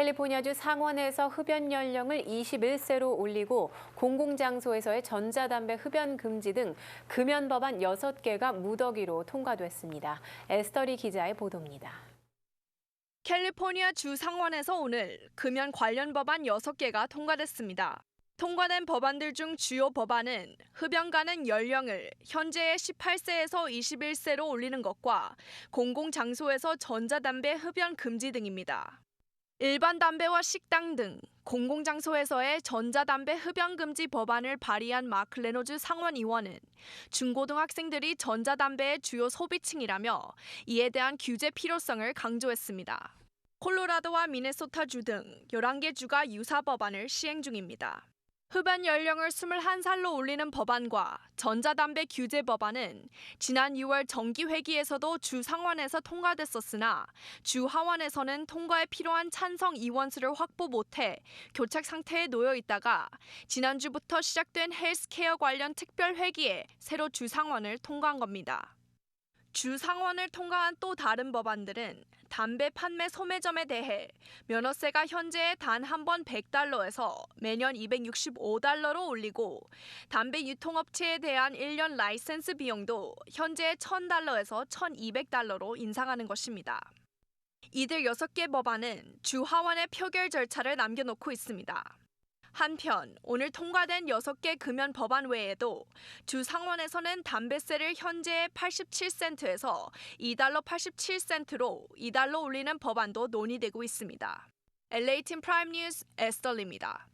캘리포니아주 상원에서 흡연 연령을 21세로 올리고 공공장소에서의 전자담배 흡연 금지 등 금연 법안 6개가 무더기로 통과됐습니다. 에스터리 기자의 보도입니다. 캘리포니아 주 상원에서 오늘 금연 관련 법안 6개가 통과됐습니다. 통과된 법안들 중 주요 법안은 흡연 가는 연령을 현재의 18세에서 21세로 올리는 것과 공공장소에서 전자담배 흡연 금지 등입니다. 일반 담배와 식당 등 공공장소에서의 전자담배 흡연 금지 법안을 발의한 마크 레노즈 상원 의원은 중고등학생들이 전자담배의 주요 소비층이라며 이에 대한 규제 필요성을 강조했습니다. 콜로라도와 미네소타주 등 11개 주가 유사 법안을 시행 중입니다. 흡연 연령을 21살로 올리는 법안과 전자담배 규제 법안은 지난 6월 정기회기에서도 주 상원에서 통과됐었으나 주 하원에서는 통과에 필요한 찬성 의원수를 확보 못해 교착 상태에 놓여 있다가 지난주부터 시작된 헬스케어 관련 특별회기에 새로 주 상원을 통과한 겁니다. 주 상원을 통과한 또 다른 법안들은 담배 판매 소매점에 대해 면허세가 현재의 단한 번 100달러에서 매년 265달러로 올리고 담배 유통업체에 대한 1년 라이센스 비용도 현재의 1000달러에서 1200달러로 인상하는 것입니다. 이들 6개 법안은 주 하원의 표결 절차를 남겨놓고 있습니다. 한편 오늘 통과된 6개 금연 법안 외에도 주 상원에서는 담배세를 현재의 87센트에서 2달러 87센트로 2달러 올리는 법안도 논의되고 있습니다. LA팀 프라임 뉴스 에스덜입니다.